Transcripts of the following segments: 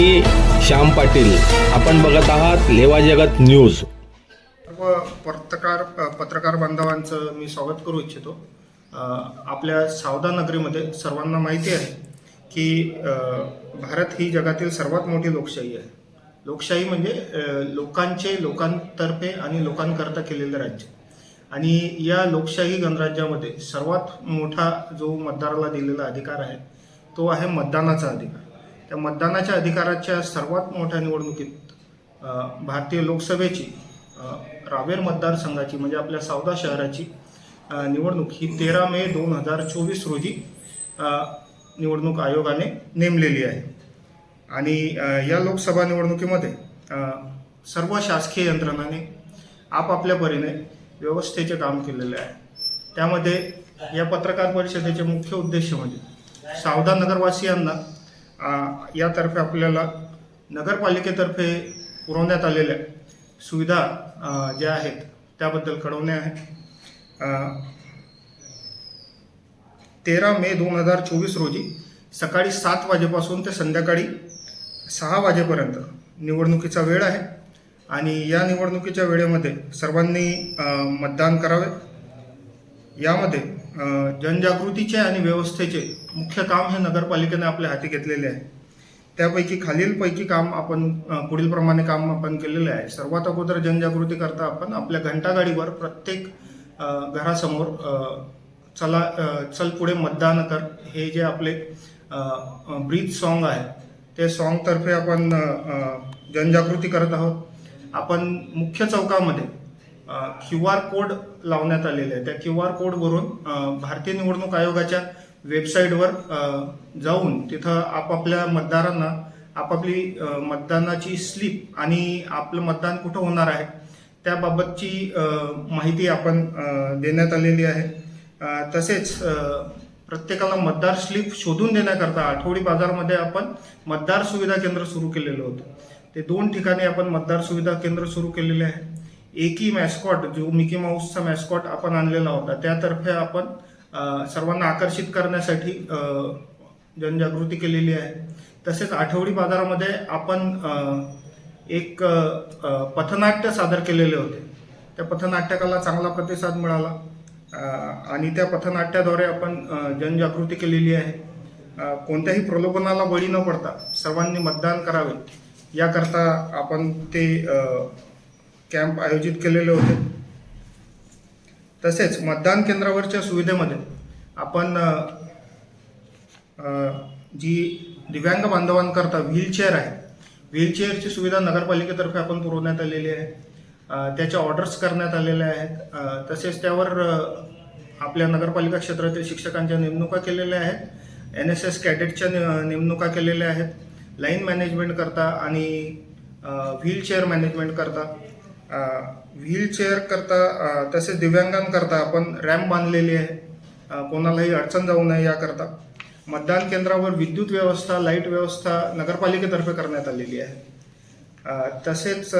मी श्याम पाटील. आपण बघत आहात लेवा जगत न्यूज. सर्व पत्रकार पत्रकार बांधवांचं मी स्वागत करू इच्छितो. आपल्या सावदा नगरीमध्ये सर्वांना माहिती आहे की भारत ही जगातील सर्वात मोठी लोकशाही आहे. लोकशाही म्हणजे लोकांचे लोकांतर्फे आणि लोकांकरता केलेलं राज्य. आणि या लोकशाही गणराज्यामध्ये सर्वात मोठा जो मतदाराला दिलेला अधिकार आहे तो आहे मतदानाचा अधिकार. त्या मतदानाच्या अधिकाराच्या सर्वात मोठ्या निवडणुकीत भारतीय लोकसभेची रावेर मतदारसंघाची म्हणजे आपल्या सावदा शहराची निवडणूक ही तेरा मे दोन हजार चोवीस रोजी निवडणूक आयोगाने नेमलेली आहे. आणि या लोकसभा निवडणुकीमध्ये सर्व शासकीय यंत्रणाने आपापल्या परीने व्यवस्थेचे काम केलेले आहे. त्यामध्ये या पत्रकार परिषदेचे मुख्य उद्देश म्हणजे सावधा नगरवासियांना यातर्फे आपल्याला नगरपालिकेतर्फे पुरवण्यात आलेल्या सुविधा ज्या आहेत त्याबद्दल कळवणे आहे. तेरा मे दोन हजार चोवीस रोजी सकाळी सात वाजेपासून ते संध्याकाळी सहा वाजेपर्यंत निवडणुकीचा वेळ आहे आणि या निवडणुकीच्या वेळेमध्ये सर्वांनी मतदान करावे. यामध्ये जनजागृतीचे आणि व्यवस्थेचे मुख्य काम हे नगरपालिकेने आपल्या हाती घेतलेले आहे. त्यापैकी खालीलपैकी काम आपण पुढील पुढीलप्रमाणे काम आपण केलेले आहे. सर्वात अगोदर जनजागृती करता आपण आपल्या घंटागाडीवर प्रत्येक घरासमोर चला चल पुढे मतदान कर हे जे आपले ब्रीथ सॉन्ग आहे ते सॉन्गतर्फे आपण जनजागृती करत आहोत. आपण मुख्य चौकामध्ये क्यू आर कोड लावण्यात आलेले आहे. त्या क्यू आर कोडवरून भारतीय निवडणूक आयोगाच्या वेबसाईटवर जाऊन तिथं आपापल्या मतदारांना आपापली मतदानाची स्लिप आणि आपलं मतदान कुठं होणार आहे त्याबाबतची माहिती आपण देण्यात आलेली आहे. तसेच प्रत्येकाला मतदार स्लिप शोधून देण्याकरता आठवडी बाजारमध्ये आपण मतदार सुविधा केंद्र सुरू केलेलं होतं. ते दोन ठिकाणी आपण मतदार सुविधा केंद्र सुरू केलेले आहे. एकी मॅस्कॉट जो मिकी माऊसचा मॅस्कॉट आपण आणलेला होता त्यातर्फे आपण सर्वांना आकर्षित करण्यासाठी जनजागृती केलेली आहे. तसेच आठवडी बाजारामध्ये आपण एक पथनाट्य सादर केलेले होते. त्या पथनाट्यकाला चांगला प्रतिसाद मिळाला. आणि त्या पथनाट्याद्वारे आपण जनजागृती केलेली आहे. कोणत्याही प्रलोभनाला बळी न पडता सर्वांनी मतदान करावे. याकरता आपण ते कॅम्प आयोजित केलेले होते. तसेच मतदान केंद्रावरच्या सुविधेमध्ये आपण जी दिव्यांग बांधवांकरता व्हीलचेअर आहे व्हीलचेअरची सुविधा नगरपालिकेतर्फे आपण पुरवण्यात आलेली आहे. त्याच्या ऑर्डर्स करण्यात आलेल्या आहेत. तसेच त्यावर आपल्या नगरपालिका क्षेत्रातील शिक्षकांच्या नेमणुका केलेल्या आहेत. एन एस एस कॅडेटच्या नेमणुका केलेल्या आहेत. लाईन मॅनेजमेंट करता आणि व्हीलचेअर मॅनेजमेंट व्हीलचेअर करता तसेच दिव्यांगांकरता आपण रॅम्प बांधलेली आहे. कोणालाही अडचण जाऊ नये याकरता. मतदान केंद्रावर विद्युत व्यवस्था लाइट व्यवस्था नगरपालिकेतर्फे करण्यात आलेली आहे. तसेच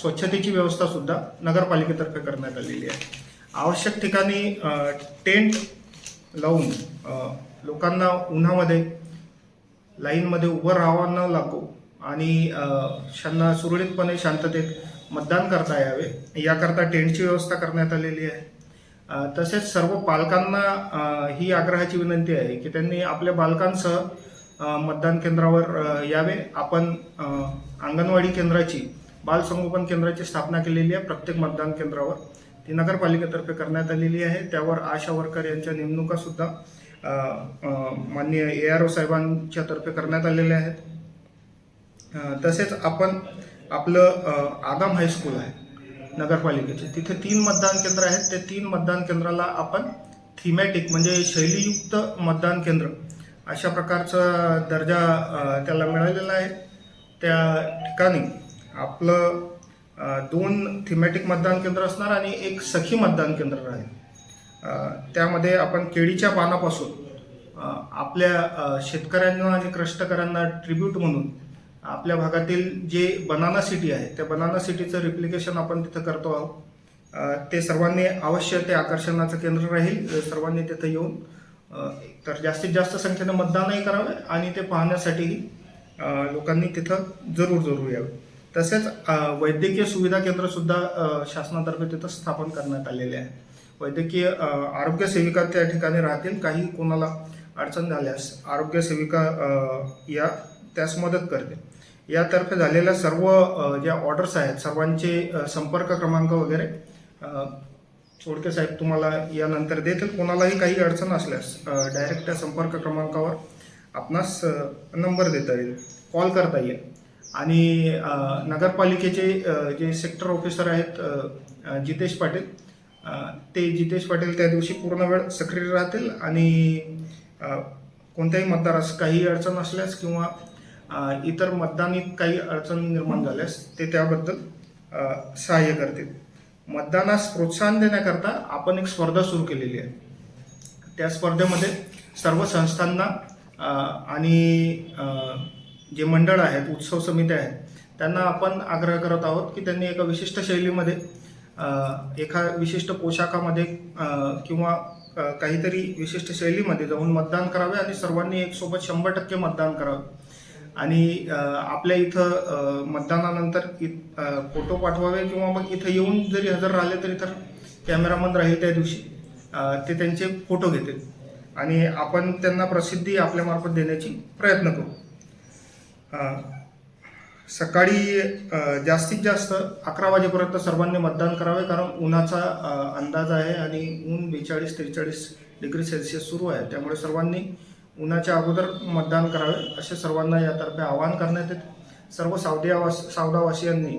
स्वच्छतेची व्यवस्थासुद्धा नगरपालिकेतर्फे करण्यात आलेली आहे. आवश्यक ठिकाणी टेंट लावून लोकांना उन्हामध्ये लाईनमध्ये उभं राहावं न लागो आणि त्यांना सुरळीतपणे शांततेत मतदान करता यावे. याकरता टेंटची व्यवस्था करण्यात आलेली आहे. तसेच सर्व पालकांना ही आग्रहाची विनंती आहे की त्यांनी आपल्या बालकांसह मतदान केंद्रावर यावे. आपण अंगणवाडी केंद्राची बालसंगोपन केंद्राची स्थापना केलेली आहे प्रत्येक मतदान केंद्रावर. ती नगरपालिकेतर्फे करण्यात आलेली आहे. त्यावर आशा वर्कर यांच्या नेमणुकासुद्धा माननीय ए आर ओ साहेबांच्या तर्फे करण्यात आलेल्या आहेत. तसेच आपण आपलं आदाम हायस्कूल आहे नगरपालिकेचे. तिथे तीन मतदान केंद्र आहेत. ते तीन मतदान केंद्राला आपण थीमॅटिक म्हणजे शैलीयुक्त मतदान केंद्र अशा प्रकारचा दर्जा त्याला मिळालेला आहे. त्या ठिकाणी आपलं दोन थीमॅटिक मतदान केंद्र असणार आणि एक सखी मतदान केंद्र राहील. त्यामध्ये आपण केळीच्या पानापासून आपल्या शेतकऱ्यांना आणि कष्टकऱ्यांना ट्रिब्यूट म्हणून आपल्या भागातील जे बनाना सिटी आहे त्या बनाना सिटीचं रिप्लिकेशन आपण तिथं करतो आहोत. ते सर्वांनी अवश्य ते आकर्षणाचं केंद्र राहील. सर्वांनी तिथं येऊन तर जास्तीत जास्त संख्येनं मतदानही करावे आणि ते पाहण्यासाठीही लोकांनी तिथं जरूर जरूर यावे. तसेच वैद्यकीय सुविधा केंद्रसुद्धा शासनातर्फे तिथं स्थापन करण्यात आलेले आहे. वैद्यकीय आरोग्य सेविका त्या ठिकाणी राहतील. काही कोणाला अडचण झाल्यास आरोग्य सेविका या त्यास मदत करते यातर्फे झालेल्या सर्व ज्या ऑर्डर्स आहेत सर्वांचे संपर्क क्रमांक वगैरे चोडके साहेब तुम्हाला यानंतर देतील. कोणालाही काही अडचण असल्यास डायरेक्ट त्या संपर्क क्रमांकावर आपणास नंबर देता येईल कॉल करता येईल. आणि नगरपालिकेचे जे सेक्टर ऑफिसर आहेत जितेश पाटील ते जितेश पाटील त्या दिवशी पूर्ण वेळ सक्रिय राहतील आणि कोणत्याही मतदारास काही अडचण असल्यास किंवा इतर मतदानीत काही अडचण निर्माण झाल्यास ते त्याबद्दल सहाय्य करतील. मतदानास प्रोत्साहन देण्याकरता आपण एक स्पर्धा सुरू केलेली आहे. त्या स्पर्धेमध्ये सर्व संस्थांना आणि जे मंडळ आहेत उत्सव समित्या आहेत त्यांना आपण आग्रह करत आहोत की त्यांनी एका विशिष्ट शैलीमध्ये एका विशिष्ट पोशाखामध्ये किंवा काहीतरी विशिष्ट शैलीमध्ये जाऊन मतदान करावे आणि सर्वांनी एक सोबत शंभर टक्के मतदान करावे. आणि आपल्या इथं मतदानानंतर फोटो पाठवावे किंवा मग इथं येऊन जरी हजर राहिले तरी तर कॅमेरामन राहील त्या दिवशी ते त्यांचे फोटो घेतील. आणि आपण त्यांना प्रसिद्धी आपल्यामार्फत देण्याची प्रयत्न करू. सकाळी जास्तीत जास्त अकरा वाजेपर्यंत सर्वांनी मतदान करावे कारण उन्हाचा अंदाज आहे आणि ऊन बेचाळीस त्रेचाळीस डिग्री सेल्सिअस सुरू आहे. त्यामुळे सर्वांनी उन्हाच्या अगोदर मतदान करावे असे सर्वांना यातर्फे आवाहन करण्यात येते. सर्व सावदियावास सावदावासियांनी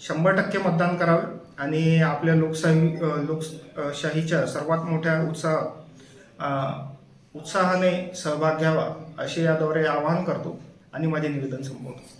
शंभर टक्के मतदान करावे आणि आपल्या लोकशाही लोकशाहीच्या सर्वात मोठ्या उत्साह उत्साहाने सहभाग घ्यावा असे याद्वारे आवाहन करतो आणि माझे निवेदन संपवतो.